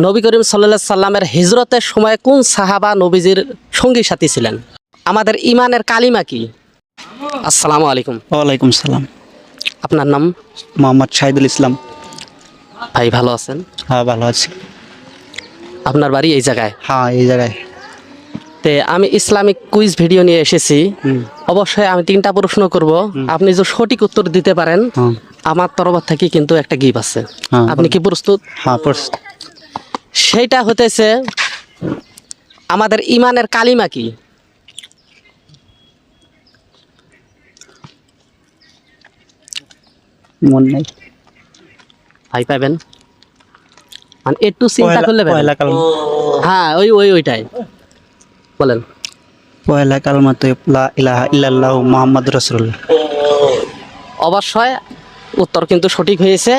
নবী করিম সাল্লাহ সাল্লামের হিজরতের সময় কোন সাহাবা নবীজির সঙ্গী সাথী ছিলেন? আমাদের ইমানের কালিমা কি? আসসালামু আলাইকুম। ওয়ালাইকুম সালাম। আপনার নাম? মোহাম্মদ শাহিদুল ইসলাম। ভাই ভালো আছেন? হ্যাঁ ভালো আছি। আপনার বাড়ি এই জায়গায়? হ্যাঁ এই জায়গায়। তে আমি ইসলামিক কুইজ ভিডিও নিয়ে এসেছি। অবশ্যই আমি তিনটা প্রশ্ন করব। আপনি যদি সঠিক উত্তর দিতে পারেন হ্যাঁ। আমার তরফ থেকে কিন্তু একটা গিফট আছে। হ্যাঁ। আপনি কি প্রস্তুত? হ্যাঁ প্রস- সেইটা হতেছে আমাদের ইমানের কালিমা কি? মন নেই। ভাই পাবেন? মানে একটু চিন্তা করলে হ্যাঁ ওই ওই ওইটাই। বলেন। পয়লা কালমা তো ইলাহা ইল্লাল্লাহু মুহাম্মাদ রাসূলুল্লাহ। অবশ্যই উত্তর কিন্তু সঠিক হয়েছে।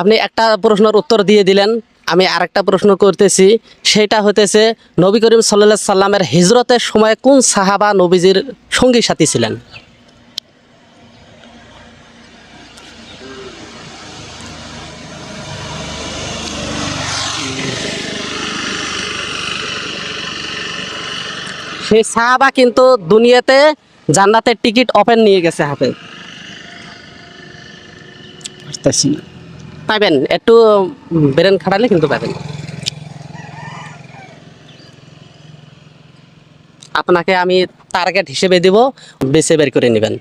আপনি একটা প্রশ্নের উত্তর দিয়ে দিলেন। আমি আরেকটা প্রশ্ন করতেছি, সেটা হতেছে নবী করিম সাল্লাহ সাল্লামের হিজরতের সময় কোন সাহাবা নবীজির সঙ্গী সাথী ছিলেন? সেই সাহাবা কিন্তু দুনিয়াতে জান্নাতের টিকিট ওপেন নিয়ে গেছে হাতে। বুঝতেছি না। পাবেন। একটু ব্রেন খাটালে কিন্তু পাবেন। আপনাকে আমি টার্গেট হিসেবে দিব বেছে বের করে নেবেন।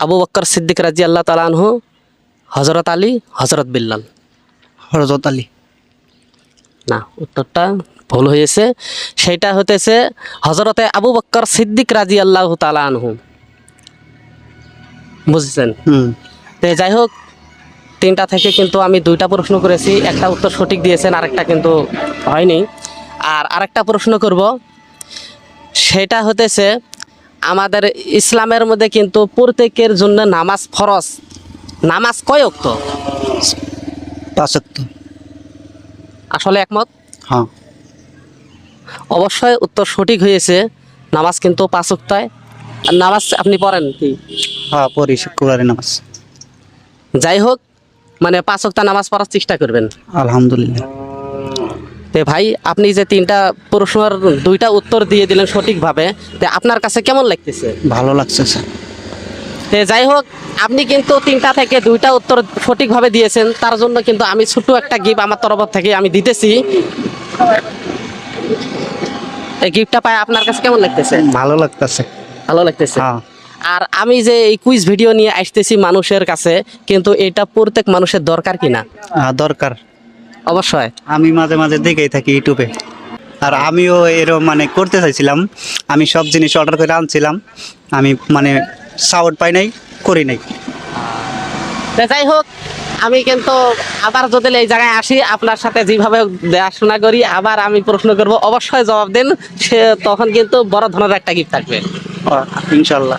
আবু বক্কর সিদ্দিক রাজি আল্লাহ তালানহু হজরত আলী হজরত বিল্লাল। হজরত আলী। না উত্তরটা ভুল হয়েছে। সেইটা হতেছে হজরতে আবু বক্কর সিদ্দিক রাজি আল্লাহ তালানহু বুঝছেন? হুম। তো যাই হোক তিনটা থেকে কিন্তু আমি দুইটা প্রশ্ন করেছি একটা উত্তর সঠিক দিয়েছেন আরেকটা কিন্তু হয়নি। আর আরেকটা প্রশ্ন করব সেটা হতেছে আমাদের ইসলামের মধ্যে কিন্তু প্রত্যেকের জন্য নামাজ ফরজ। নামাজ কয় অক্ত আসলে একমত? হ্যাঁ। অবশ্যই উত্তর সঠিক হয়েছে নামাজ কিন্তু পাঁচ অক্তায় আর নামাজ আপনি পড়েন কি? হ্যাঁ পড়ি শুক্রবারে নামাজ। যাই হোক মানে পাঁচ অক্তা নামাজ পড়ার চেষ্টা করবেন। আলহামদুলিল্লাহ। তে ভাই আপনি যে তিনটা প্রশ্নের দুইটা উত্তর দিয়ে দিলেন সঠিকভাবে তে আপনার কাছে কেমন লাগতেছে? ভালো লাগছে স্যার। তে যাই হোক আপনি কিন্তু তিনটা থেকে দুইটা উত্তর সঠিকভাবে দিয়েছেন তার জন্য কিন্তু আমি ছোট্ট একটা গিফট আমার তরফ থেকে আমি দিতেছি। এই গিফটটা পাই আপনার কাছে কেমন লাগতেছে? ভালো লাগতেছে। ভালো লাগতেছে? হ্যাঁ। আর আমি যে এই কুইজ ভিডিও নিয়ে আসতেছি মানুষের কাছে কিন্তু এটা প্রত্যেক মানুষের দরকার কিনা দরকার। অবশ্যই। আমি মাঝে মাঝে দেখেই থাকি ইউটিউবে। আর আমিও এরকম মানে করতে চাইছিলাম। আমি সব জিনিস অর্ডার করে আনছিলাম। আমি মানে সাউট পাই নাই করি নাই। যাই হোক আমি কিন্তু আবার যদি এই জায়গায় আসি আপনার সাথে যেভাবে দেখাশোনা করি আবার আমি প্রশ্ন করব অবশ্যই জবাব দেন সে তখন কিন্তু বড় ধরনের একটা গিফট থাকবে। ইনশাল্লাহ।